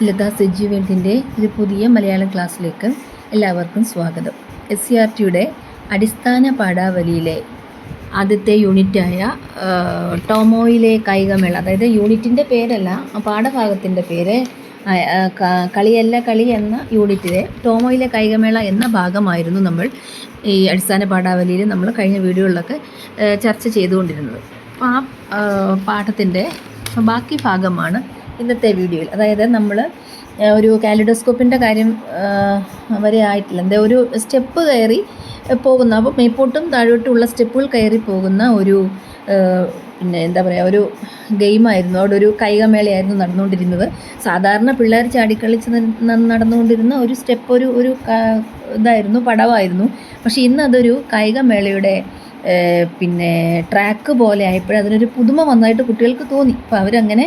ലത സെജി വേൾഡിന്റെ ഒരു പുതിയ മലയാളം ക്ലാസ്സിലേക്ക് എല്ലാവർക്കും സ്വാഗതം. എസ് സി ആർ ടിയുടെ അടിസ്ഥാന പാഠാവലിയിലെ ആദ്യത്തെ യൂണിറ്റായ ടോമോയിലെ കായികമേള അതായത് യൂണിറ്റിന്റെ പേരല്ല പാഠഭാഗത്തിന്റെ പേര് കളിയല്ല കളി എന്ന യൂണിറ്റിലെ ടോമോയിലെ കായികമേള എന്ന ഭാഗമായിരുന്നു നമ്മൾ ഈ അടിസ്ഥാന പാഠാവലിയിൽ നമ്മൾ കഴിഞ്ഞ വീഡിയോകളിലൊക്കെ ചർച്ച ചെയ്തുകൊണ്ടിരുന്നത്. അപ്പോൾ ആ, പാഠത്തിന്റെ ബാക്കി ഭാഗമാണ് ഇന്നത്തെ വീഡിയോയിൽ. അതായത് നമ്മൾ ഒരു കാലിഡോസ്കോപ്പിന്റെ കാര്യം വരെ ആയിട്ടില്ല. എന്താ ഒരു സ്റ്റെപ്പ് കയറി പോകുന്ന അപ്പോൾ മേപ്പോട്ടും താഴോട്ടുമുള്ള സ്റ്റെപ്പുകൾ കയറി പോകുന്ന ഒരു പിന്നെ എന്താ പറയുക ഒരു ഗെയിമായിരുന്നു. അവിടെ ഒരു കായികമേളയായിരുന്നു നടന്നുകൊണ്ടിരുന്നത്. സാധാരണ പിള്ളേർ ചാടിക്കളിച്ച് നടന്നുകൊണ്ടിരുന്ന ഒരു സ്റ്റെപ്പ് ഒരു ഒരു ഇതായിരുന്നു പടവായിരുന്നു. പക്ഷേ ഇന്നതൊരു കായികമേളയുടെ പിന്നെ ട്രാക്ക് പോലെ ആയപ്പോഴും അതിനൊരു പുതുമ വന്നതായിട്ട് കുട്ടികൾക്ക് തോന്നി. അപ്പോൾ അവരങ്ങനെ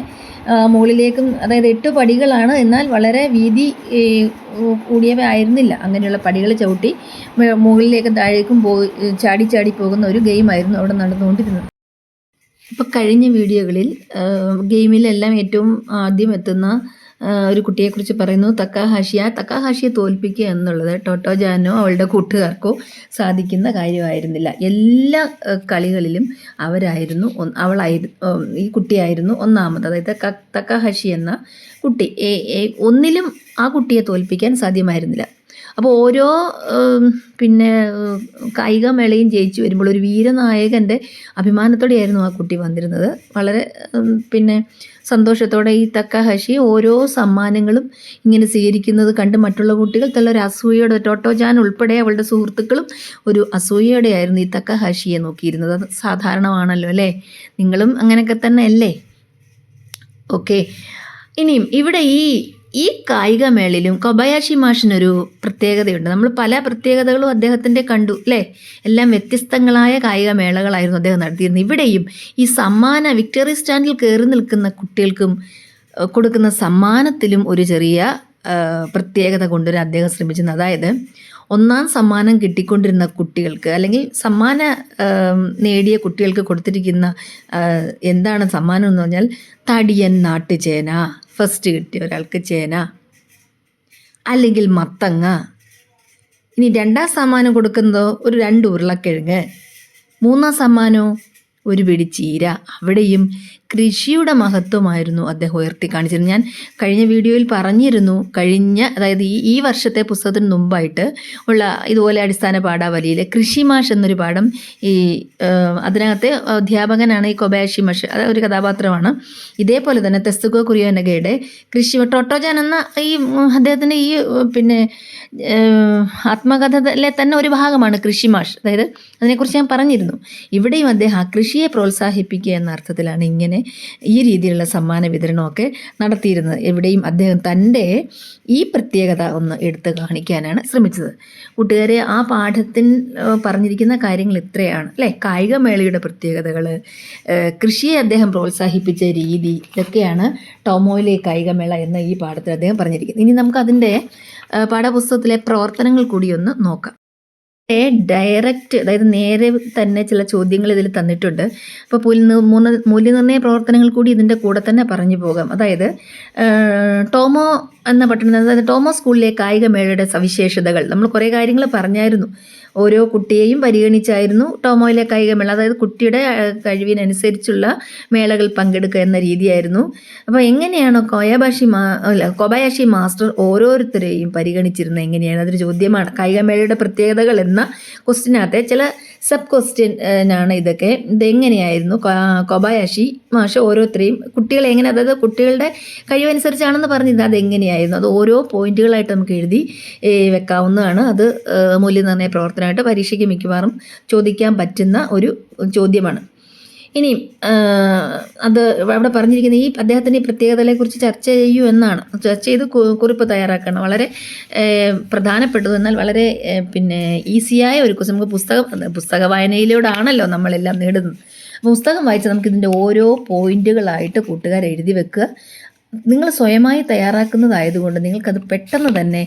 മുകളിലേക്കും അതായത് എട്ട് പടികളാണ് എന്നാൽ വളരെ വീതി കൂടിയവ ആയിരുന്നില്ല. അങ്ങനെയുള്ള പടികൾ ചവിട്ടി മുകളിലേക്കും താഴേക്കും പോയി ചാടി ചാടി പോകുന്ന ഒരു ഗെയിമായിരുന്നു അവിടെ നടന്നുകൊണ്ടിരുന്നത്. ഇപ്പോൾ കഴിഞ്ഞ വീഡിയോകളിൽ ഗെയിമിലെല്ലാം ഏറ്റവും ആദ്യം എത്തുന്ന ഒരു കുട്ടിയെക്കുറിച്ച് പറയുന്നു തക്കാഹാഷിയ തക്കാഹാഷിയെ തോൽപ്പിക്കുക എന്നുള്ളത് ടോട്ടോ ജാനോ അവളുടെ കൂട്ടുകാർക്കോ സാധിക്കുന്ന കാര്യമായിരുന്നില്ല. എല്ലാ കളികളിലും അവരായിരുന്നു അവളായിരുന്നു ഈ കുട്ടിയായിരുന്നു ഒന്നാമത്. അതായത് തക്കാഹാഷി എന്ന കുട്ടി ഒന്നിലും ആ കുട്ടിയെ തോൽപ്പിക്കാൻ സാധ്യമായിരുന്നില്ല. അപ്പോൾ ഓരോ പിന്നെ കായികമേളയും ജയിച്ചു വരുമ്പോൾ ഒരു വീരനായകന്റെ അഭിമാനത്തോടെയായിരുന്നു ആ കുട്ടി വന്നിരുന്നത്. വളരെ പിന്നെ സന്തോഷത്തോടെ ഈ തക്കഹശി ഓരോ സമ്മാനങ്ങളും ഇങ്ങനെ സ്വീകരിക്കുന്നത് കണ്ട് മറ്റുള്ള കുട്ടികൾ തല്ലൊരു അസൂയയോടെ ടോട്ടോ ജാൻ ഉൾപ്പെടെ അവളുടെ സുഹൃത്തുക്കളും ഒരു അസൂയയുടെ ആയിരുന്നു ഈ തക്കഹശിയെ നോക്കിയിരുന്നത്. അത് സാധാരണമാണല്ലോ അല്ലേ? നിങ്ങളും അങ്ങനെയൊക്കെ തന്നെ അല്ലേ ഓക്കെ. ഇനിയും ഇവിടെ ഈ ഈ കായികമേളയിലും കൊബയാഷി മാഷിനൊരു പ്രത്യേകതയുണ്ട്. നമ്മൾ പല പ്രത്യേകതകളും അദ്ദേഹത്തിന്റെ കണ്ടു അല്ലേ? എല്ലാം വ്യത്യസ്തങ്ങളായ കായിക മേളകളായിരുന്നു അദ്ദേഹം നടത്തിയിരുന്നത്. ഇവിടെയും ഈ സമ്മാന വിക്ടറി സ്റ്റാൻഡിൽ കയറി നിൽക്കുന്ന കുട്ടികൾക്കും കൊടുക്കുന്ന സമ്മാനത്തിലും ഒരു ചെറിയ പ്രത്യേകത കൊണ്ടുവരാൻ അദ്ദേഹം ശ്രമിച്ചിരുന്നത് അതായത് ഒന്നാം സമ്മാനം കിട്ടിക്കൊണ്ടിരുന്ന കുട്ടികൾക്ക് അല്ലെങ്കിൽ സമ്മാന നേടിയ കുട്ടികൾക്ക് കൊടുത്തിരിക്കുന്ന എന്താണ് സമ്മാനം എന്ന് പറഞ്ഞാൽ തടിയൻ നാട്ടുചേന. ഫസ്റ്റ് കിട്ടിയ ഒരാൾക്ക് ചേന അല്ലെങ്കിൽ മത്തങ്ങ. ഇനി രണ്ടാം സമ്മാനം കൊടുക്കുന്നതോ ഒരു രണ്ട് ഉരുളക്കിഴങ്ങ് മൂന്നാം സമ്മാനോ ഒരു പിടി ചീര. അവിടെയും കൃഷിയുടെ മഹത്വമായിരുന്നു അദ്ദേഹം ഉയർത്തി കാണിച്ചിരുന്നത് ഞാൻ കഴിഞ്ഞ വീഡിയോയിൽ പറഞ്ഞിരുന്നു കഴിഞ്ഞ അതായത് ഈ ഈ വർഷത്തെ പുസ്തകത്തിന് മുമ്പായിട്ട് ഉള്ള ഇതുപോലെ അടിസ്ഥാന പാഠാവലിയിൽ കൃഷിമാഷ് എന്നൊരു പാഠം ഈ അതിനകത്തെ അധ്യാപകനാണ് ഈ കൊബാഷി മാഷ്. അത് ഒരു കഥാപാത്രമാണ്. ഇതേപോലെ തന്നെ തെസ്തുഗോ കുര്യോനകയുടെ കൃഷി ടോട്ടോജാൻ എന്ന ഈ അദ്ദേഹത്തിന്റെ ഈ പിന്നെ ആത്മകഥയിലെ തന്നെ ഒരു ഭാഗമാണ് കൃഷിമാഷ്. അതായത് അതിനെക്കുറിച്ച് ഞാൻ പറഞ്ഞിരുന്നു. ഇവിടെയും അദ്ദേഹം ആ കൃഷിയെ പ്രോത്സാഹിപ്പിക്കുക എന്ന അർത്ഥത്തിലാണ് ഇങ്ങനെ ഈ രീതിയിലുള്ള സമ്മാന വിതരണമൊക്കെ നടത്തിയിരുന്നത് എവിടെയും അദ്ദേഹം തന്റെ ഈ പ്രത്യേകത ഒന്ന് എടുത്ത് കാണിക്കാനാണ് ശ്രമിച്ചത്. കൂട്ടുകാരെ ആ പാഠത്തിൽ പറഞ്ഞിരിക്കുന്ന കാര്യങ്ങൾ ഇത്രയാണ്. അല്ലേ? കായികമേളയുടെ പ്രത്യേകതകൾ കൃഷിയെ അദ്ദേഹം പ്രോത്സാഹിപ്പിച്ച രീതി ഇതൊക്കെയാണ് ടോമോയിലെ കായികമേള എന്ന ഈ പാഠത്തിൽ അദ്ദേഹം പറഞ്ഞിരിക്കുന്നത്. ഇനി നമുക്ക് അതിന്റെ പാഠപുസ്തകത്തിലെ പ്രവർത്തനങ്ങൾ കൂടി ഒന്ന് നോക്കാം. ഡയറക്റ്റ് അതായത് നേരെ തന്നെ ചില ചോദ്യങ്ങൾ ഇതിൽ തന്നിട്ടുണ്ട്. അപ്പോൾ മൂന്ന് മൂല്യനിർണയ പ്രവർത്തനങ്ങൾ കൂടി ഇതിന്റെ കൂടെ തന്നെ പറഞ്ഞു പോകാം. അതായത് ടോമോ എന്ന പട്ടണം അതായത് ടോമോ സ്കൂളിലെ കായികമേളയുടെ സവിശേഷതകൾ. നമ്മൾ കുറേ കാര്യങ്ങൾ പറഞ്ഞായിരുന്നു. ഓരോ കുട്ടിയെയും പരിഗണിച്ചായിരുന്നു ടോമോയിലെ കായികമേള അതായത് കുട്ടിയുടെ കഴിവിനനുസരിച്ചുള്ള മേളകൾ പങ്കെടുക്കുക എന്ന രീതിയായിരുന്നു. അപ്പോൾ എങ്ങനെയാണ് കോയാബാഷി മാ അല്ല കൊബയാഷി മാസ്റ്റർ ഓരോരുത്തരെയും പരിഗണിച്ചിരുന്നത് എങ്ങനെയാണ്? അതൊരു ചോദ്യമാണ്. കായികമേളയുടെ പ്രത്യേകതകൾ എന്ന ക്വസ്റ്റിനകത്തെ ചില സബ് ക്വസ്റ്റ്യൻ ആണ് ഇതൊക്കെ. ഇതെങ്ങനെയായിരുന്നു? കൊബായാഷി മാഷ ഓരോരുത്തരെയും കുട്ടികളെ എങ്ങനെ അതായത് കുട്ടികളുടെ കഴിവനുസരിച്ചാണെന്ന് പറഞ്ഞിരുന്നത്. അതെങ്ങനെയായിരുന്നു? അത് ഓരോ പോയിന്റുകളായിട്ട് നമുക്ക് എഴുതി വെക്കാവുന്നതാണ്. അത് മൂല്യനിർണയ പ്രവർത്തനമായിട്ട് പരീക്ഷയ്ക്ക് മിക്കവാറും ചോദിക്കാൻ പറ്റുന്ന ഒരു ചോദ്യമാണ്. ഇനി അത് അവിടെ പറഞ്ഞിരിക്കുന്ന ഈ അദ്ദേഹത്തിന്റെ പ്രത്യേകതകളെക്കുറിച്ച് ചർച്ച ചെയ്യൂ എന്നാണ്. ചർച്ച ചെയ്ത് കുറിപ്പ് തയ്യാറാക്കണം വളരെ പ്രധാനപ്പെട്ടത്. എന്നാൽ വളരെ പിന്നെ ഈസിയായ ഒരു കുറിച്ച് നമുക്ക് പുസ്തകം പുസ്തക വായനയിലൂടെയാണല്ലോ നമ്മളെല്ലാം നേടുന്നത്. പുസ്തകം വായിച്ച് നമുക്ക് ഇതിന്റെ ഓരോ പോയിന്റുകളായിട്ട് കൂട്ടുകാർ എഴുതി വെക്കുക. നിങ്ങൾ സ്വയമായി തയ്യാറാക്കുന്നതായതുകൊണ്ട് നിങ്ങൾക്കത് പെട്ടെന്ന് തന്നെ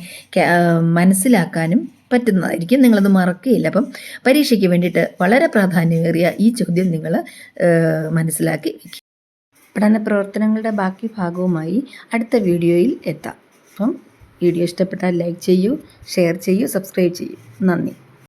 മനസ്സിലാക്കാനും പറ്റുന്നതായിരിക്കും. നിങ്ങളത് മറക്കുകയില്ല. അപ്പം പരീക്ഷയ്ക്ക് വേണ്ടിയിട്ട് വളരെ പ്രാധാന്യമേറിയ ഈ ചോദ്യം നിങ്ങൾ മനസ്സിലാക്കി വയ്ക്കുക. പഠന പ്രവർത്തനങ്ങളുടെ ബാക്കി ഭാഗവുമായി അടുത്ത വീഡിയോയിൽ എത്താം. അപ്പം വീഡിയോ ഇഷ്ടപ്പെട്ടാൽ ലൈക്ക് ചെയ്യൂ ഷെയർ ചെയ്യൂ സബ്സ്ക്രൈബ് ചെയ്യൂ. നന്ദി.